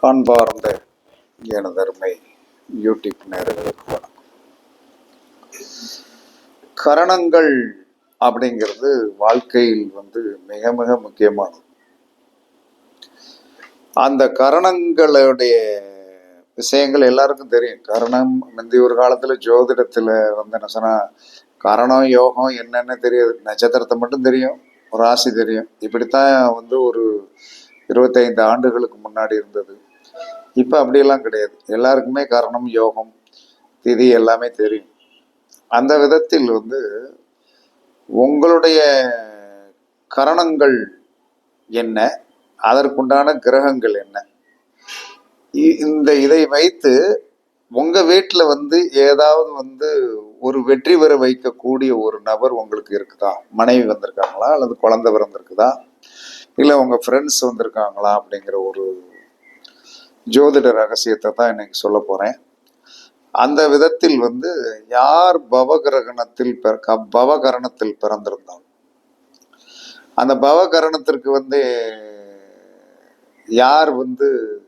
அன்பார்ந்த எனதருமை யூடியூப் நேர்களுக்கு வணக்கம். கரணங்கள் அப்படிங்கிறது வாழ்க்கையில் வந்து மிக மிக முக்கியமானது. அந்த கரணங்களுடைய விஷயங்கள் எல்லாருக்கும் தெரியும். கரணம் முந்தைய ஒரு காலத்துல ஜோதிடத்துல வந்து என்ன சொன்னா கரணம் யோகம் என்னென்ன தெரியாது. நட்சத்திரத்தை மட்டும் தெரியும். ராசி தெரியும். இப்படித்தான் வந்து ஒரு இருபத்தைந்து ஆண்டுகளுக்கு முன்னாடி இருந்தது. இப்போ அப்படியெல்லாம் கிடையாது. எல்லாருக்குமே கரணம் யோகம் திதி எல்லாமே தெரியும். அந்த விதத்தில் வந்து உங்களுடைய கரணங்கள் என்ன? அதற்குண்டான கிரகங்கள் என்ன? இ- இந்த இதை வைத்து உங்க வீட்டில் வந்து ஏதாவது வந்து ஒரு வெற்றி பெற வைக்கக்கூடிய ஒரு நபர் உங்களுக்கு இருக்குதா? மனைவி வந்திருக்காங்களா? அல்லது குழந்தை பிறந்திருக்குதா? இல்லை உங்கள் ஃப்ரெண்ட்ஸ் வந்திருக்காங்களா? அப்படிங்கிற ஒரு ஜோதிட ரகசியத்தை தான் இன்னைக்கு சொல்ல போறேன். அந்த விதத்தில் வந்து யார் பவகிரகணத்தில் பிற- க- பவகரணத்தில் பிறந்திருந்தாலும். அந்த பவகரணத்திற்கு வந்து யார் வந்து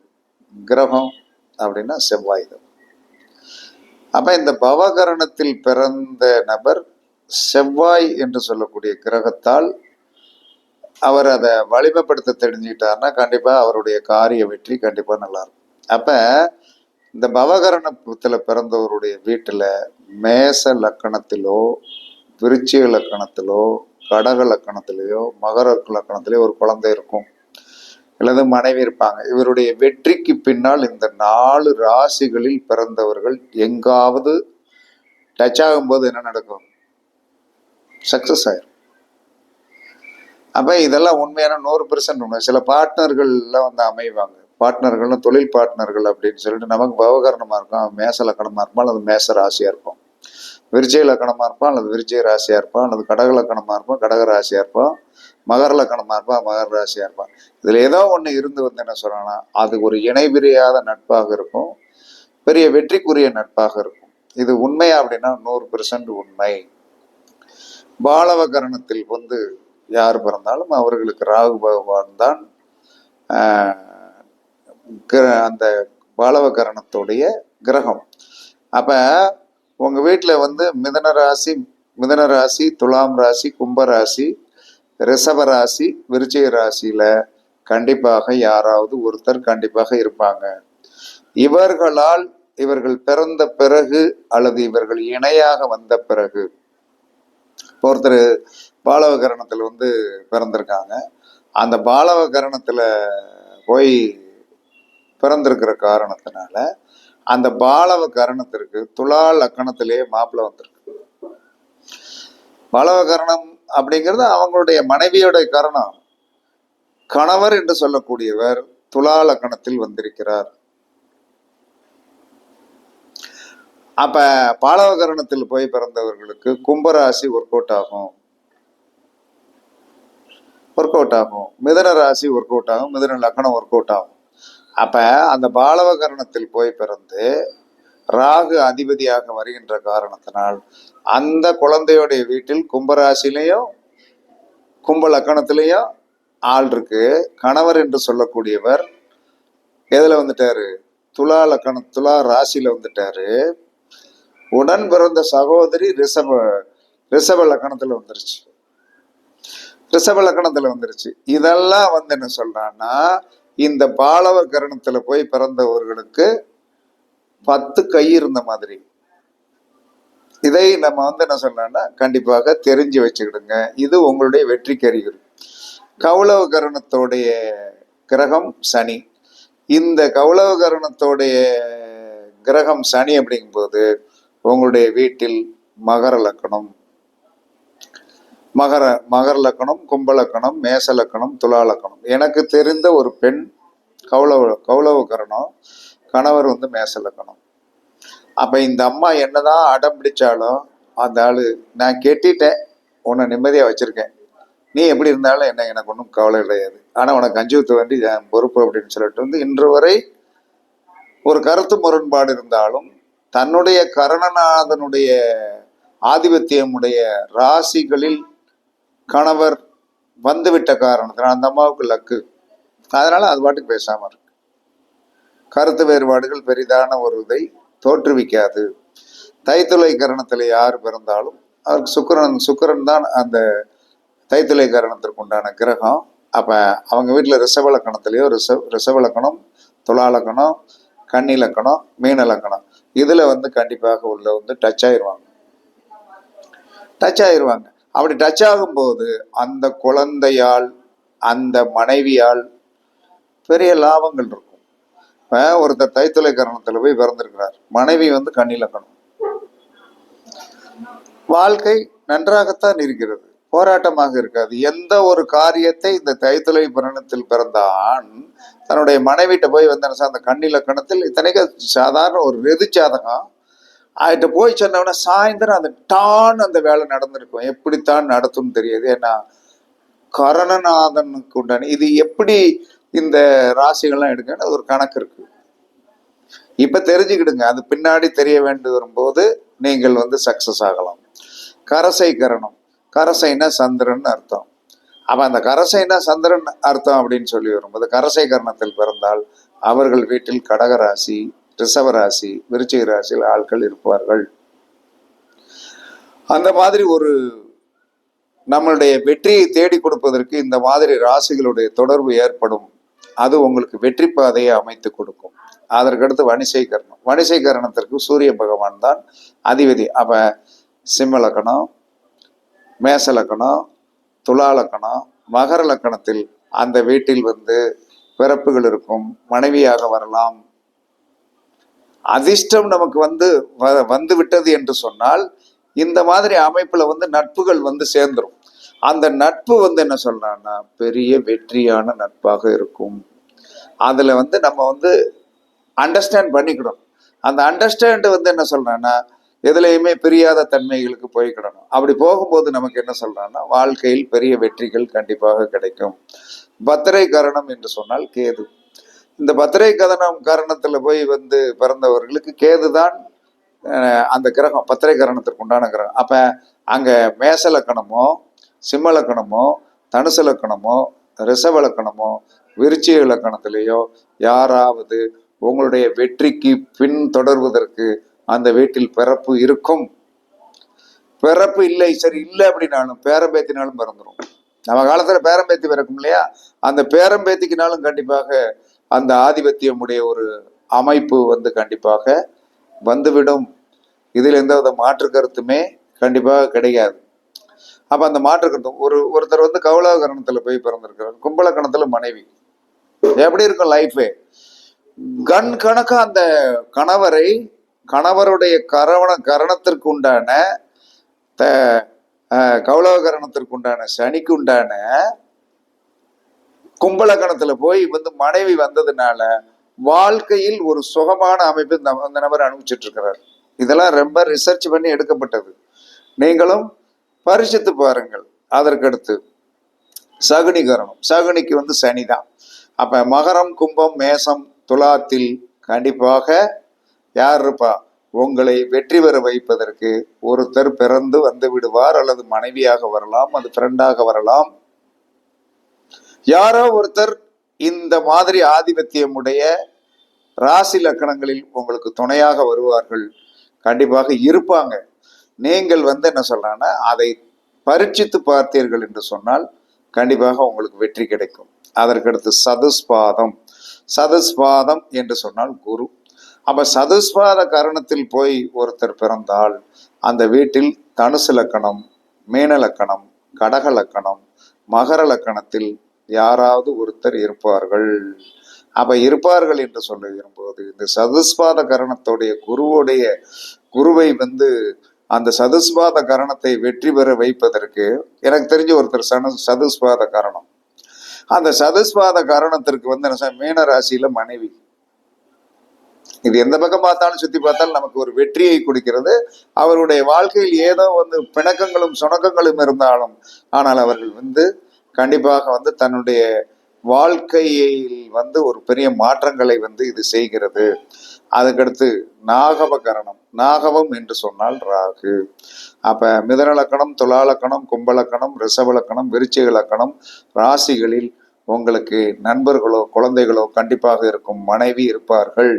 கிரகம் அப்படின்னா செவ்வாய் தான். அப்ப இந்த பவகரணத்தில் பிறந்த நபர் செவ்வாய் என்று சொல்லக்கூடிய கிரகத்தால் அவர் அதை வலிமைப்படுத்த தெரிஞ்சுக்கிட்டாருன்னா கண்டிப்பாக அவருடைய காரிய வெற்றி கண்டிப்பாக நல்லாயிருக்கும். அப்போ இந்த பவகரணத்தில் பிறந்தவருடைய வீட்டில் மேச லக்கணத்திலோ விருச்சிக லக்கணத்திலோ கடக லக்கணத்திலேயோ மகர லக்கணத்திலேயோ ஒரு குழந்தை இருக்கும். அல்லது மனைவி இருப்பாங்க. இவருடைய வெற்றிக்கு பின்னால் இந்த நாலு ராசிகளில் பிறந்தவர்கள் எங்காவது டச் ஆகும்போது என்ன நடக்கும்? சக்சஸ் ஆயிரும். அப்ப இதெல்லாம் உண்மையான நூறு பெர்சன்ட் உண்மை. சில பார்ட்னர்கள்லாம் வந்து அமைவாங்க. பார்ட்னர்கள்னு தொழில் பார்ட்னர்கள் அப்படின்னு சொல்லிட்டு நமக்கு பவகரணமா இருக்கும். மேச லக்கணமா இருப்பான் அல்லது மேச ராசியா இருப்போம் விருஜய லக்கணமா இருப்பான் அல்லது விருஜய ராசியா இருப்பான் அல்லது கடக லக்கணமா இருப்போம் கடக ராசியா இருப்போம் மகர லக்கணமா இருப்பான் மகர ராசியா இருப்பான். இதுல ஏதோ ஒண்ணு இருந்து வந்து என்ன சொல்றாங்கன்னா அது ஒரு இணை பிரியாத நட்பாக இருக்கும். பெரிய வெற்றிக்குரிய நட்பாக இருக்கும். இது உண்மையா அப்படின்னா நூறு பெர்சன்ட் உண்மை. பாலவகரணத்தில் வந்து யார் பிறந்தாலும் அவர்களுக்கு ராகு பகவான் தான் கிர- அந்த பாலவகரணத்துடைய கிரகம். அப்போ உங்கள் வீட்டில் வந்து மிதன ராசி மிதன ராசி துலாம் ராசி கும்பராசி ரிஷப ராசி விருச்சிக ராசியில் கண்டிப்பாக யாராவது ஒருத்தர் கண்டிப்பாக இருப்பாங்க. இவர்களால் இவர்கள் பிறந்த பிறகு அல்லது இவர்கள் இணையாக வந்த பிறகு இப்போ ஒருத்தர் பாலவகரணத்தில் வந்து பிறந்திருக்காங்க. அந்த பாலவகரணத்தில் போய் பிறந்திருக்கிற காரணத்தினால அந்த பாலவ கரணத்திற்கு துலா லக்கணத்திலேயே மாப்பிள்ளை வந்திருக்கு. பாலவ கரணம் அப்படிங்கிறது அவங்களுடைய மனைவியோட கரணம். கணவர் என்று சொல்லக்கூடியவர் துலா லக்கணத்தில் வந்திருக்கிறார். அப்ப பாலவகரணத்தில் போய் பிறந்தவர்களுக்கு கும்பராசி ஒர்க் அவுட் ஆகும். ஒர்க் அவுட் ஆகும். மிதன ராசி ஒர்க் அவுட் ஆகும். மிதன லக்கணம் ஒர்க் அவுட் ஆகும். அப்ப அந்த பாலவகரணத்தில் போய் பிறந்து ராகு அதிபதியாக வருகின்ற காரணத்தினால் அந்த குழந்தையுடைய வீட்டில் கும்பராசிலையும் கும்ப லக்கணத்திலையும் ஆள் இருக்கு. கணவர் என்று சொல்லக்கூடியவர் எதுல வந்துட்டாரு? துலா லக்கணம் துலா ராசியில வந்துட்டாரு. உடன் பிறந்த சகோதரி ரிஷப ரிஷப லக்கணத்துல வந்துருச்சு. ரிஷப லக்கணத்துல வந்துருச்சு. இதெல்லாம் வந்து என்ன சொல்றான்னா இந்த பாலவ கரணத்துல போய் பிறந்தவர்களுக்கு பத்து கை இருந்த மாதிரி. இதை நம்ம வந்து என்ன சொல்லலாம்னா கண்டிப்பாக தெரிஞ்சு வச்சுக்கிடுங்க. இது உங்களுடைய வெற்றி அறிகுறி கௌளவ கரணத்தோடைய கிரகம் சனி. இந்த கௌளவ கரணத்தோடைய கிரகம் சனி அப்படிங்கும்போது உங்களுடைய வீட்டில் மகர லக்கணம். மகர மகர லக்கணம் கும்பலக்கணம் மேச லக்கணம் துலா லக்கணம். எனக்கு தெரிந்த ஒரு பெண் கௌளவ கௌளவகரணம் கணவர் வந்து மேச லக்கணம். அப்போ இந்த அம்மா என்னதான் அடம் பிடிச்சாலும் அந்த ஆள் நான் கெட்டிட்டேன் உன்னை நிம்மதியாக வச்சுருக்கேன். நீ எப்படி இருந்தாலும் என்ன எனக்கு ஒன்றும் கவலை கிடையாது. ஆனால் உனக்கு அஞ்சுத்து வேண்டி என் பொறுப்பு அப்படின்னு சொல்லிட்டு வந்து இன்று வரை ஒரு கருத்து முரண்பாடு இருந்தாலும் தன்னுடைய கரணநாதனுடைய ஆதிபத்தியமுடைய ராசிகளில் கணவர் வந்துவிட்ட காரணத்தினால் அந்த அம்மாவுக்கு லக்கு. அதனால அது பாட்டுக்கு பேசாம இருக்கு. கருத்து வேறுபாடுகள் பெரிதான ஒரு இதை தோற்றுவிக்காது. தைத்துளை கரணத்தில் யார் பிறந்தாலும் அவருக்கு சுக்கரன் சுக்கரன் தான் அந்த தைத்துளை கரணத்திற்கு உண்டான கிரகம். அப்போ அவங்க வீட்டில் ரிஷபலக்கணத்துலேயோ ரிஷ ரிஷபலக்கணம் துலாலக்கணம் கன்னிலக்கணம் மீனலக்கணம். இதில் வந்து கண்டிப்பாக உள்ள வந்து டச் ஆயிடுவாங்க டச் ஆயிடுவாங்க அப்படி டச் ஆகும்போது அந்த குழந்தையால் அந்த மனைவியால் பெரிய லாபங்கள் இருக்கும். இப்போ ஒருத்தர் தைத்துளை கரணத்தில் போய் பிறந்திருக்கிறார். மனைவி வந்து கண்ணிலக்கணம். வாழ்க்கை நன்றாகத்தான் இருக்கிறது. போராட்டமாக இருக்காது. எந்த ஒரு காரியத்தை இந்த தைத்துளை பிரணத்தில் பிறந்த ஆண் தன்னுடைய மனைவிட்ட போய் வந்தேன் சார் அந்த கண்ணில கணத்தில் இத்தனைக்கு சாதாரண ஒரு ரெது சாதகம் அவர்கிட்ட போய் சொன்னவொடனே சாயந்தரம் அந்த டான் அந்த வேலை நடந்திருக்கும். எப்படித்தான் நடத்தும்னு தெரியாது. ஏன்னா கரணநாதனுக்கு உண்டான இது எப்படி இந்த ராசிகள்லாம் எடுக்கன்னு ஒரு கணக்கு இருக்கு. இப்ப தெரிஞ்சுக்கிடுங்க. அது பின்னாடி தெரிய வேண்டி வரும்போது நீங்கள் வந்து சக்சஸ் ஆகலாம். கரசை கரணம். கரசைனா சந்திரன் அர்த்தம். அப்ப அந்த கரசைனா சந்திரன் அர்த்தம் அப்படின்னு சொல்லி வரும்போது கரசை கர்ணத்தில் பிறந்தால் அவர்கள் வீட்டில் கடகராசி ரிஷவராசி விருச்சிக ராசியில் ஆட்கள் இருப்பார்கள். அந்த மாதிரி ஒரு நம்மளுடைய வெற்றியை தேடி கொடுப்பதற்கு இந்த மாதிரி ராசிகளுடைய தொடர்பு ஏற்படும். அது உங்களுக்கு வெற்றி பாதையை அமைத்து கொடுக்கும். அதற்கடுத்து வணிசை கரணம் வணிசை கரணத்திற்கு சூரிய பகவான் தான் அதிபதி. அப்ப சிம்மலக்கணம் மேச லக்கணம் துலா லக்கணம் மகர லக்கணத்தில் அந்த வீட்டில் வந்து பிறப்புகள் இருக்கும் மனைவியாக வரலாம். அதிர்ஷ்டம் நமக்கு வந்து வ- வந்து விட்டது என்று சொன்னால் இந்த மாதிரி அமைப்புல வந்து நட்புகள் வந்து சேர்ந்துரும். அந்த நட்பு வந்து என்ன சொல்றான்னா பெரிய வெற்றியான நட்பாக இருக்கும். அதுல வந்து நம்ம வந்து அண்டர்ஸ்டாண்ட் பண்ணிக்கணும். அந்த அண்டர்ஸ்டாண்ட் வந்து என்ன சொல்றான்னா எதுலேயுமே பிரியாத தன்மைகளுக்கு போய்க்கிடணும் அப்படி போகும்போது நமக்கு என்ன சொல்றான்னா வாழ்க்கையில் பெரிய வெற்றிகள் கண்டிப்பாக கிடைக்கும். பத்திரை கரணம் என்று சொன்னால் கேது. இந்த பத்திரை கதனம் கரணத்துல போய் வந்து பிறந்தவர்களுக்கு கேது தான் அந்த கிரகம் பத்திரை கரணத்திற்கு உண்டான கிரகம். அப்ப அங்க மேச லக்கணமோ சிம்ம லக்கணமோ தனுசு லக்கணமோ ரிசவ லக்கணமோ விருச்சிக லக்கணத்திலேயோ யாராவது உங்களுடைய வெற்றிக்கு பின் தொடர்வதற்கு அந்த வீட்டில் பிறப்பு இருக்கும். பிறப்பு இல்லை சரி இல்லை அப்படின்னாலும் பேரம்பேத்தினாலும் பிறந்துரும். நம்ம காலத்துல பேரம்பேத்தி பிறக்கும் இல்லையா? அந்த பேரம்பேத்திக்குனாலும் கண்டிப்பாக அந்த ஆதிபத்தியம் உடைய ஒரு அமைப்பு வந்து கண்டிப்பாக வந்துவிடும். இதில் எந்த வித மாற்று கருத்துமே கண்டிப்பாக கிடையாது. அப்ப அந்த மாற்று கருத்து ஒரு ஒருத்தர் வந்து கௌலகரணத்துல போய் பிறந்திருக்கிறார். கும்பலக்கணத்துல மனைவி. எப்படி இருக்கும் லைஃபே கண் கணக்கா அந்த கணவரை கணவருடைய கரவண கரணத்திற்கு உண்டான த- கௌளவ கரணத்திற்கு உண்டான சனிக்கு உண்டான கும்பலகணத்துல போய் வந்து மனைவி வந்ததுனால வாழ்க்கையில் ஒரு சுகமான அமைப்பு இந்த அந்த நபர் அனுபவிச்சுட்டு இருக்கிறார் இதெல்லாம் ரொம்ப ரிசர்ச் பண்ணி எடுக்கப்பட்டது. நீங்களும் பரிசித்து பாருங்கள். அதற்கடுத்து சகுனி கரணம் சகுனிக்கு வந்து சனி தான் அப்ப மகரம் கும்பம் மேசம் துலாத்தில் கண்டிப்பாக யார் இருப்பா? உங்களை வெற்றி பெற வைப்பதற்கு ஒருத்தர் பிறந்து வந்து விடுவார் அல்லது மனைவியாக வரலாம் அது ஃப்ரெண்டாக வரலாம். யாரோ ஒருத்தர் இந்த மாதிரி ஆதிபத்தியமுடைய ராசி லக்கணங்களில் உங்களுக்கு துணையாக வருவார்கள். கண்டிப்பாக இருப்பாங்க. நீங்கள் வந்து என்ன சொல்றாங்கன்னா அதை பரீட்சித்து பார்த்தீர்கள் என்று சொன்னால் கண்டிப்பாக உங்களுக்கு வெற்றி கிடைக்கும். அதற்கடுத்து சதுஸ்பாதம். சதுஸ்பாதம் என்று சொன்னால் குரு. அப்ப சதுஸ்வார கரணத்தில் போய் ஒருத்தர் பிறந்தால் அந்த வீட்டில் தனுசு லக்கணம் மீன லக்கணம் கடக லக்கணம் மகர லக்கணத்தில் யாராவது ஒருத்தர் இருப்பார்கள். அப்ப இருப்பார்கள் என்று சொல்லுகிற போது இந்த சதுஸ்வாத கரணத்துடைய குருவுடைய குருவை வந்து அந்த சதுஸ்வாத கரணத்தை வெற்றி பெற வைப்பதற்கு எனக்கு தெரிஞ்ச ஒருத்தர் சன சதுஸ்வாத கரணம். அந்த சதுஸ்வாத கரணத்திற்கு வந்து என்ன மீன ராசியில மனைவி. இது எந்த பக்கம் பார்த்தாலும் சுத்தி பார்த்தாலும் நமக்கு ஒரு வெற்றியை கொடுக்கிறது. அவருடைய வாழ்க்கையில் ஏதோ வந்து பிணக்கங்களும் சுணக்கங்களும் இருந்தாலும் ஆனால் அவர்கள் வந்து கண்டிப்பாக வந்து தன்னுடைய வாழ்க்கையில் வந்து ஒரு பெரிய மாற்றங்களை வந்து இது செய்கிறது. அதுக்கடுத்து நாகவ கரணம் நாகவம் என்று சொன்னால் ராகு. அப்ப மிதனலக்கணம் துலாலக்கணம் கும்பலக்கணம் ரிசவலக்கணம் விருச்சிக லக்கணம் ராசிகளில் உங்களுக்கு நண்பர்களோ குழந்தைகளோ கண்டிப்பாக இருக்கும் மனைவி இருப்பார்கள்.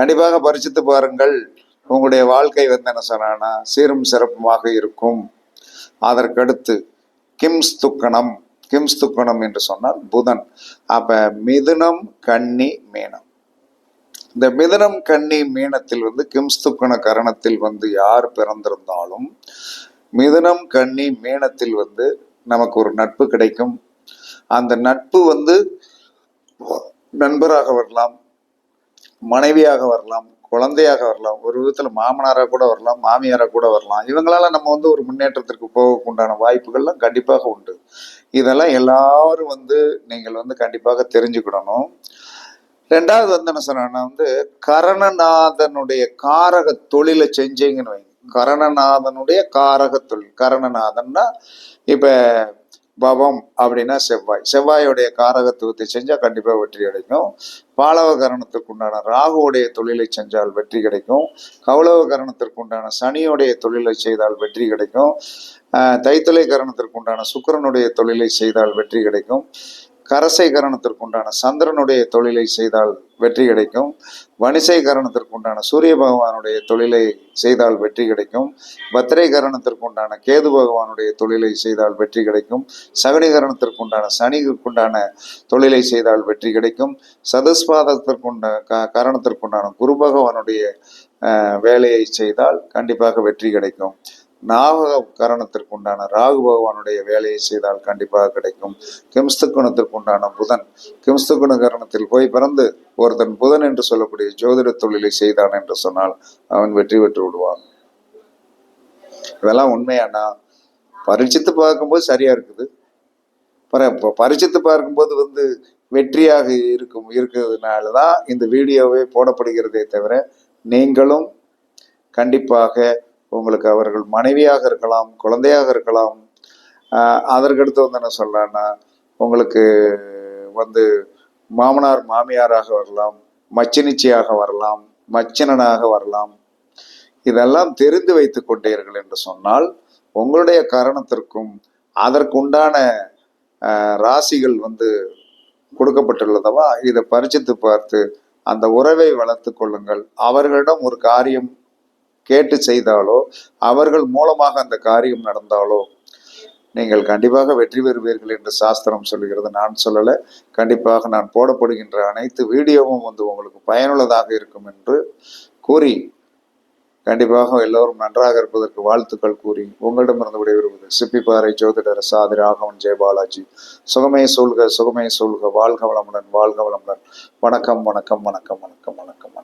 கண்டிப்பாக பரிசித்து பாருங்கள். உங்களுடைய வாழ்க்கை வந்து என்ன சொன்னா சீரும் சிறப்புமாக இருக்கும். அதற்கடுத்து கிம்ஸ் துக்கணம் கிம்ஸ் துக்கணம் என்று சொன்னால் புதன். அப்ப மிதுனம் கன்னி மீனம். இந்த மிதுனம் கன்னி மீனத்தில் வந்து கிம்ஸ் துக்கண கரணத்தில் வந்து யார் பிறந்திருந்தாலும் மிதுனம் கன்னி மீனத்தில் வந்து நமக்கு ஒரு நட்பு கிடைக்கும். அந்த நட்பு வந்து நண்பராக வரலாம். மனைவியாக வரலாம் குழந்தையாக வரலாம் ஒரு விதத்தில் மாமனாராக கூட வரலாம் மாமியாராக கூட வரலாம். இவங்களால நம்ம வந்து ஒரு முன்னேற்றத்திற்கு போக உண்டான வாய்ப்புகள்லாம் கண்டிப்பாக உண்டு. இதெல்லாம் எல்லாரும் வந்து நீங்கள் வந்து கண்டிப்பாக தெரிஞ்சுக்கிடணும். ரெண்டாவது வந்து என்ன சொன்னா வந்து கரணநாதனுடைய காரக தொழிலை செஞ்சீங்கன்னு வைங்க. கரணநாதனுடைய காரக தொழில். கரணநாதன்னா இப்ப பவம் அப்படின்னா செவ்வாய். செவ்வாயுடைய காரகத்துவத்தை செஞ்சால் கண்டிப்பாக வெற்றி கிடைக்கும். பாலவ உண்டான ராகுவுடைய தொழிலை செஞ்சால் வெற்றி கிடைக்கும். கௌளவ கரணத்திற்கு உண்டான சனியுடைய தொழிலை செய்தால் வெற்றி கிடைக்கும். தைத்தலை கரணத்திற்குண்டான கரணத்திற்கு உண்டான சுக்கிரனுடைய தொழிலை செய்தால் வெற்றி கிடைக்கும். கரசை கரணத்திற்குண்டான சந்திரனுடைய தொழிலை செய்தால் வெற்றி கிடைக்கும். வணிசை கரணத்திற்குண்டான சூரிய பகவானுடைய தொழிலை செய்தால் வெற்றி கிடைக்கும். பத்திரை கரணத்திற்குண்டான கேது பகவானுடைய தொழிலை செய்தால் வெற்றி கிடைக்கும். சகணிகரணத்திற்கு உண்டான சனிக்கு உண்டான தொழிலை செய்தால் வெற்றி கிடைக்கும். சதுஸ்பாதத்திற்குண்ட க கரணத்திற்குண்டான குரு பகவானுடைய வேலையை செய்தால் கண்டிப்பாக வெற்றி கிடைக்கும். நாக கரணத்திற்கு உண்டான ராகு பகவானுடைய வேலையை செய்தால் கண்டிப்பாக கிடைக்கும். கிம்ஸ்துக்குணத்திற்கு உண்டான புதன். கிம்ஸ்துக்குண கரணத்தில் போய் பிறந்து ஒருத்தன் புதன் என்று சொல்லக்கூடிய ஜோதிட தொழிலை செய்தான் என்று சொன்னால் அவன் வெற்றி பெற்று விடுவான். இதெல்லாம் உண்மையானா? பரிச்சித்து பார்க்கும்போது சரியா இருக்குது. பரிச்சித்து பார்க்கும்போது வந்து வெற்றியாக இருக்கும் இருக்கிறதுனால தான் இந்த வீடியோவே போடப்படுகிறதே தவிர நீங்களும் கண்டிப்பாக உங்களுக்கு அவர்கள் மனைவியாக இருக்கலாம் குழந்தையாக இருக்கலாம். அதற்கடுத்து வந்து என்ன சொல்றேன்னா உங்களுக்கு வந்து மாமனார் மாமியாராக வரலாம் மச்சினிச்சியாக வரலாம் மச்சினனாக வரலாம். இதெல்லாம் தெரிந்து வைத்து கொண்டீர்கள் என்று சொன்னால் உங்களுடைய கரணத்திற்கும் அதற்குண்டான ராசிகள் வந்து கொடுக்கப்பட்டுள்ளதவா? இதை பரிச்சித்து பார்த்து அந்த உறவை வளர்த்து கொள்ளுங்கள். அவர்களிடம் ஒரு காரியம் கேட்டு செய்தாலோ அவர்கள் மூலமாக அந்த காரியம் நடந்தாலோ நீங்கள் கண்டிப்பாக வெற்றி பெறுவீர்கள் என்று சாஸ்திரம் சொல்கிறது நான் சொல்லலை. கண்டிப்பாக நான் போடப்படுகின்ற அனைத்து வீடியோவும் வந்து உங்களுக்கு பயனுள்ளதாக இருக்கும் என்று கூறி கண்டிப்பாக எல்லோரும் நன்றாக இருப்பதற்கு வாழ்த்துக்கள் கூறி உங்களிடமிருந்து விடைபெறுவது சிப்பிப்பாறை ஜோதிடர் சாதி ராகவன் ஜெயபாலாஜி சுகமே சொல்க சுகமே சொல்க வாழ்க வளமுடன் வாழ்க வளமுடன். வணக்கம் வணக்கம் வணக்கம் வணக்கம் வணக்கம்.